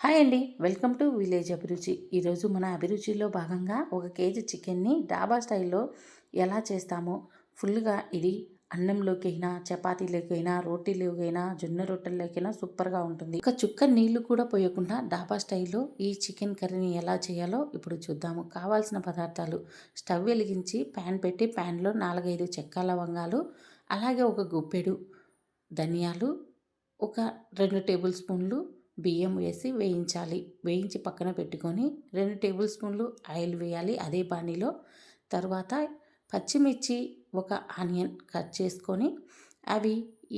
Hi అండి. Welcome to village అభిరుచి. ఈరోజు మన అభిరుచిలో భాగంగా ఒక కేజీ చికెన్ని డాబా స్టైల్లో ఎలా చేస్తామో ఫుల్గా ఇది అన్నంలోకైనా చపాతీలోకైనా రోటీలోకైనా జొన్న రొట్టెల్లోకైనా సూపర్గా ఉంటుంది. ఒక చుక్క నీళ్ళు కూడా పోయకుండా డాబా స్టైల్లో ఈ చికెన్ కర్రీని ఎలా చేయాలో ఇప్పుడు చూద్దాము. కావాల్సిన పదార్థాలు స్టవ్ వెలిగించి ప్యాన్ పెట్టి ప్యాన్లో నాలుగైదు చెక్క లవంగాలు అలాగే ఒక గుప్పెడు ధనియాలు ఒక రెండు టేబుల్ స్పూన్లు బియ్యం వేసి వేయించాలి. వేయించి పక్కన పెట్టుకొని రెండు టేబుల్ స్పూన్లు ఆయిల్ వేయాలి అదే పానీలో తర్వాత పచ్చిమిర్చి ఒక ఆనియన్ కట్ చేసుకొని అవి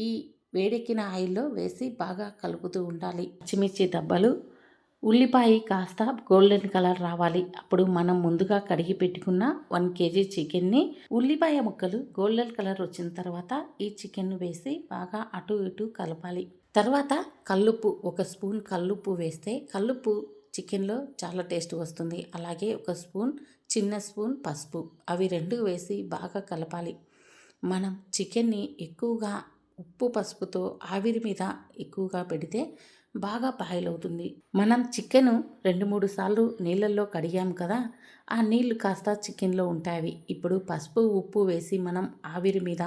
ఈ వేడెక్కిన ఆయిల్లో వేసి బాగా కలుపుతూ ఉండాలి. పచ్చిమిర్చి దెబ్బలు ఉల్లిపాయ కాస్త గోల్డెన్ కలర్ రావాలి. అప్పుడు మనం ముందుగా కడిగి పెట్టుకున్న వన్ కేజీ చికెన్ని ఉల్లిపాయ ముక్కలు గోల్డెన్ కలర్ వచ్చిన తర్వాత ఈ చికెన్ వేసి బాగా అటు ఇటు కలపాలి. తర్వాత కల్లుప్పు ఒక స్పూన్ కల్లుప్పు వేస్తే కల్లుప్పు చికెన్లో చాలా టేస్ట్ వస్తుంది. అలాగే ఒక స్పూన్ చిన్న స్పూన్ పసుపు. అవి రెండు వేసి బాగా కలపాలి. మనం చికెన్ని ఎక్కువగా ఉప్పు పసుపుతో ఆవిరి మీద ఎక్కువగా పెడితే బాగా అవుతుంది. మనం చికెన్ రెండు మూడు సార్లు నీళ్ళల్లో కడిగాం కదా ఆ నీళ్ళు కాస్త చికెన్లో ఉంటాయి. ఇప్పుడు పసుపు ఉప్పు వేసి మనం ఆవిరి మీద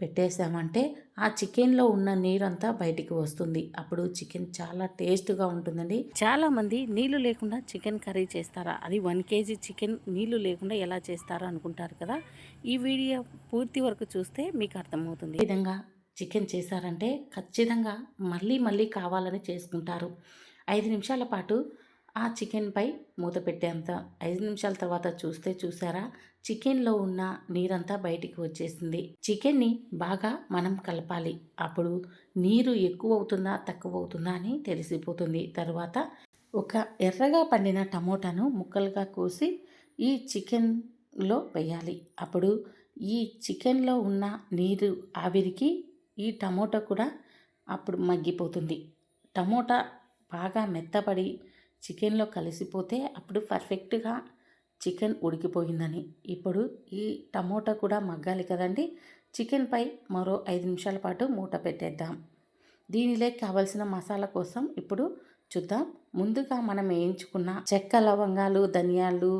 పెట్టేసామంటే ఆ చికెన్లో ఉన్న నీరంతా బయటికి వస్తుంది. అప్పుడు చికెన్ చాలా టేస్ట్గా ఉంటుందండి. చాలామంది నీళ్ళు లేకుండా చికెన్ కర్రీ చేస్తారా? అది వన్ కేజీ చికెన్ నీళ్ళు లేకుండా ఎలా చేస్తారా అనుకుంటారు కదా? ఈ వీడియో పూర్తి వరకు చూస్తే మీకు అర్థమవుతుంది. విధంగా చికెన్ చేశారంటే ఖచ్చితంగా మళ్ళీ మళ్ళీ కావాలని చేసుకుంటారు. ఐదు నిమిషాల పాటు ఆ చికెన్పై మూత పెట్టేంత ఐదు నిమిషాల తర్వాత చూస్తే చూసారా? చికెన్లో ఉన్న నీరంతా బయటికి వచ్చేసింది. చికెన్ని బాగా మనం కలపాలి. అప్పుడు నీరు ఎక్కువ అవుతుందా తక్కువ అవుతుందా అని తెలిసిపోతుంది. తర్వాత ఒక ఎర్రగా పండిన టమోటాను ముక్కలుగా కోసి ఈ చికెన్లో వేయాలి. అప్పుడు ఈ చికెన్లో ఉన్న నీరు ఆవిరికి ఈ టమోటా కూడా అప్పుడు మగ్గిపోతుంది. టమోటా బాగా మెత్తపడి చికెన్లో కలిసిపోతే అప్పుడు పర్ఫెక్ట్గా చికెన్ ఉడికిపోయిందని. ఇప్పుడు ఈ టమోటా కూడా మగ్గాలి కదండి. చికెన్పై మరో ఐదు నిమిషాల పాటు మూట పెట్టేద్దాం. దీనిలో కావలసిన మసాలా కోసం ఇప్పుడు చూద్దాం. ముందుగా మనం వేయించుకున్న చెక్క లవంగాలు ధనియాలు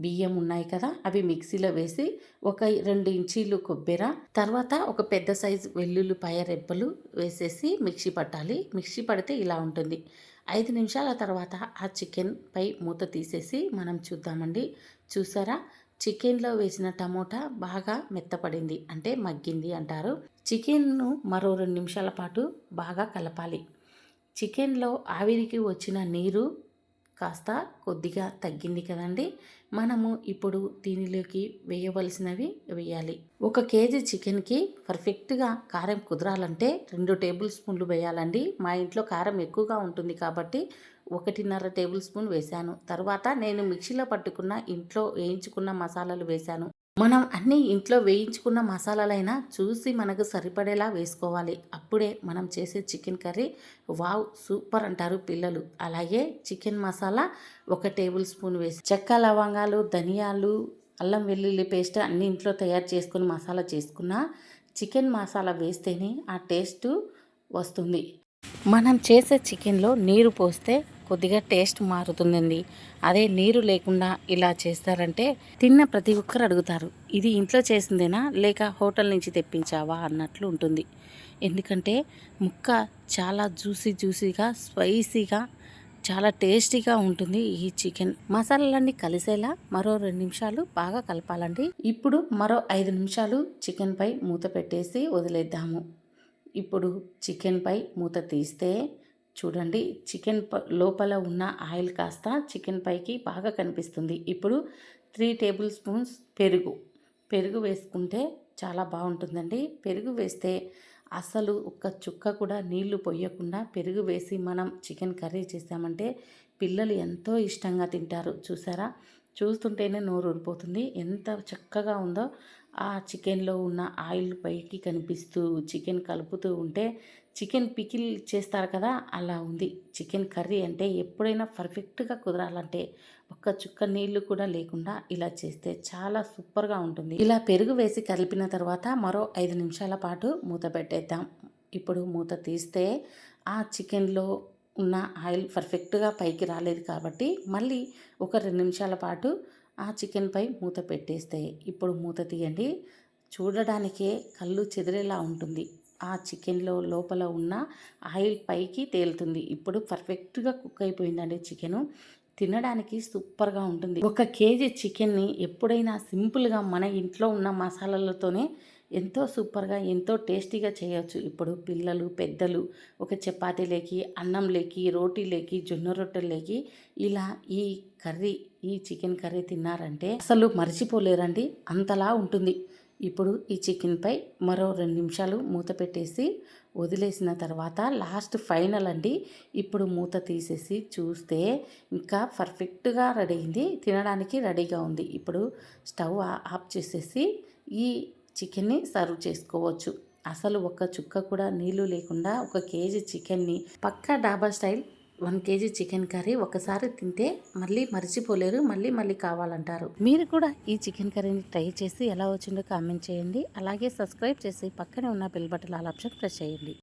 బియ్యం ఉన్నాయి కదా అవి మిక్సీలో వేసి ఒక రెండు ఇంచీలు కొబ్బెర తర్వాత ఒక పెద్ద సైజు వెల్లుల్లిపాయ రెబ్బలు వేసేసి మిక్సీ పట్టాలి. మిక్సీ పడితే ఇలా ఉంటుంది. ఐదు నిమిషాల తర్వాత ఆ చికెన్ పై మూత తీసేసి మనం చూద్దామండి. చూసారా? చికెన్లో వేసిన టమోటా బాగా మెత్తపడింది అంటే మగ్గింది అంటారు. చికెన్ను మరో రెండు నిమిషాల పాటు బాగా కలపాలి. చికెన్లో ఆవిరికి వచ్చిన నీరు కాస్త కొద్దిగా తగ్గింది కదండి. మనము ఇప్పుడు దీనిలోకి వేయవలసినవి వేయాలి. ఒక కేజీ చికెన్కి పర్ఫెక్ట్గా కారం కుదరాలంటే రెండు టేబుల్ స్పూన్లు వేయాలండి. మా ఇంట్లో కారం ఎక్కువగా ఉంటుంది కాబట్టి ఒకటిన్నర టేబుల్ స్పూన్ వేశాను. తర్వాత నేను మిక్సీలో పట్టుకున్న ఇంట్లో వేయించుకున్న మసాలాలు వేశాను. మనం అన్నీ ఇంట్లో వేయించుకున్న మసాలాలైనా చూసి మనకు సరిపడేలా వేసుకోవాలి. అప్పుడే మనం చేసే చికెన్ కర్రీ వావ్ సూపర్ అంటారు పిల్లలు. అలాగే చికెన్ మసాలా ఒక టేబుల్ స్పూన్ వేసి చెక్క లవంగాలు ధనియాలు అల్లం వెల్లుల్లి పేస్ట్ అన్ని ఇంట్లో తయారు చేసుకుని మసాలా చేసుకున్న చికెన్ మసాలా వేస్తేనే ఆ టేస్ట్ వస్తుంది. మనం చేసే చికెన్లో నీరు పోస్తే కొద్దిగా టేస్ట్ మారుతుందండి. అదే నీరు లేకుండా ఇలా చేస్తారంటే తిన్న ప్రతి ఒక్కరు అడుగుతారు ఇది ఇంట్లో చేసిందేనా లేక హోటల్ నుంచి తెప్పించావా అన్నట్లు ఉంటుంది. ఎందుకంటే ముక్క చాలా జ్యూసీ జ్యూసీగా స్పైసీగా చాలా టేస్టీగా ఉంటుంది ఈ చికెన్. మసాలాలన్నీ కలిసేలా మరో రెండు నిమిషాలు బాగా కలపాలండి. ఇప్పుడు మరో ఐదు నిమిషాలు చికెన్పై మూత పెట్టేసి వదిలేద్దాము. ఇప్పుడు చికెన్పై మూత తీస్తే చూడండి చికెన్ లోపల ఉన్న ఆయిల్ కాస్త చికెన్ పైకి బాగా కనిపిస్తుంది. ఇప్పుడు త్రీ టేబుల్ స్పూన్స్ పెరుగు. పెరుగు వేసుకుంటే చాలా బాగుంటుందండి. పెరుగు వేస్తే అసలు ఒక్క చుక్క కూడా నీళ్ళు పోయకుండా పెరుగు వేసి మనం చికెన్ కర్రీ చేసామంటే పిల్లలు ఎంతో ఇష్టంగా తింటారు. చూసారా? చూస్తుంటేనే నోరు ఊరిపోతుంది ఎంత చక్కగా ఉందో ఆ చికెన్లో ఉన్న ఆయిల్ పైకి కనిపిస్తూ చికెన్ కలుపుతూ ఉంటే చికెన్ పికిల్ చేస్తారు కదా అలా ఉంది. చికెన్ కర్రీ అంటే ఎప్పుడైనా పర్ఫెక్ట్గా కుదరాలంటే ఒక్క చుక్క నీళ్ళు కూడా లేకుండా ఇలా చేస్తే చాలా సూపర్గా ఉంటుంది. ఇలా పెరుగు వేసి కలిపిన తర్వాత మరో ఐదు నిమిషాల పాటు మూత పెట్టేద్దాం. ఇప్పుడు మూత తీస్తే ఆ చికెన్లో ఉన్న ఆయిల్ పర్ఫెక్ట్గా పైకి రాలేదు కాబట్టి మళ్ళీ ఒక రెండు నిమిషాల పాటు ఆ చికెన్పై మూత పెట్టేస్తే ఇప్పుడు మూత తీయండి. చూడడానికే కళ్ళు చెదిరేలా ఉంటుంది. ఆ చికెన్లో లోపల ఉన్న ఆయిల్ పైకి తేలుతుంది. ఇప్పుడు పర్ఫెక్ట్గా కుక్ అయిపోయిందండి చికెను. తినడానికి సూపర్గా ఉంటుంది. ఒక కేజీ చికెన్ని ఎప్పుడైనా సింపుల్గా మన ఇంట్లో ఉన్న మసాలాలతోనే ఎంతో సూపర్గా ఎంతో టేస్టీగా చేయొచ్చు. ఇప్పుడు పిల్లలు పెద్దలు ఒక చపాతీలేకి అన్నంలేకి రోటీలేకి జొన్న రొట్టెలేకి ఇలా ఈ కర్రీ ఈ చికెన్ కర్రీ తిన్నారంటే అసలు మర్చిపోలేరండి. అంతలా ఉంటుంది. ఇప్పుడు ఈ చికెన్పై మరో రెండు నిమిషాలు మూత పెట్టేసి వదిలేసిన తర్వాత లాస్ట్ ఫైనల్ అండి. ఇప్పుడు మూత తీసేసి చూస్తే ఇంకా పర్ఫెక్ట్గా రెడీ అయింది. తినడానికి రెడీగా ఉంది. ఇప్పుడు స్టవ్ ఆఫ్ చేసేసి ఈ చికెన్ని సర్వ్ చేసుకోవచ్చు. అసలు ఒక చుక్క కూడా నీళ్ళు లేకుండా ఒక కేజీ చికెన్ని పక్కా dhaba style one KG chicken curry ఒకసారి తింటే మళ్ళీ మర్చిపోలేరు మళ్ళీ మళ్ళీ కావాలంటారు. మీరు కూడా ఈ చికెన్ కర్రీని ట్రై చేసి ఎలా వచ్చిందో కామెంట్ చేయండి. అలాగే సబ్స్క్రైబ్ చేసి పక్కనే ఉన్న bell button all option press చేయండి.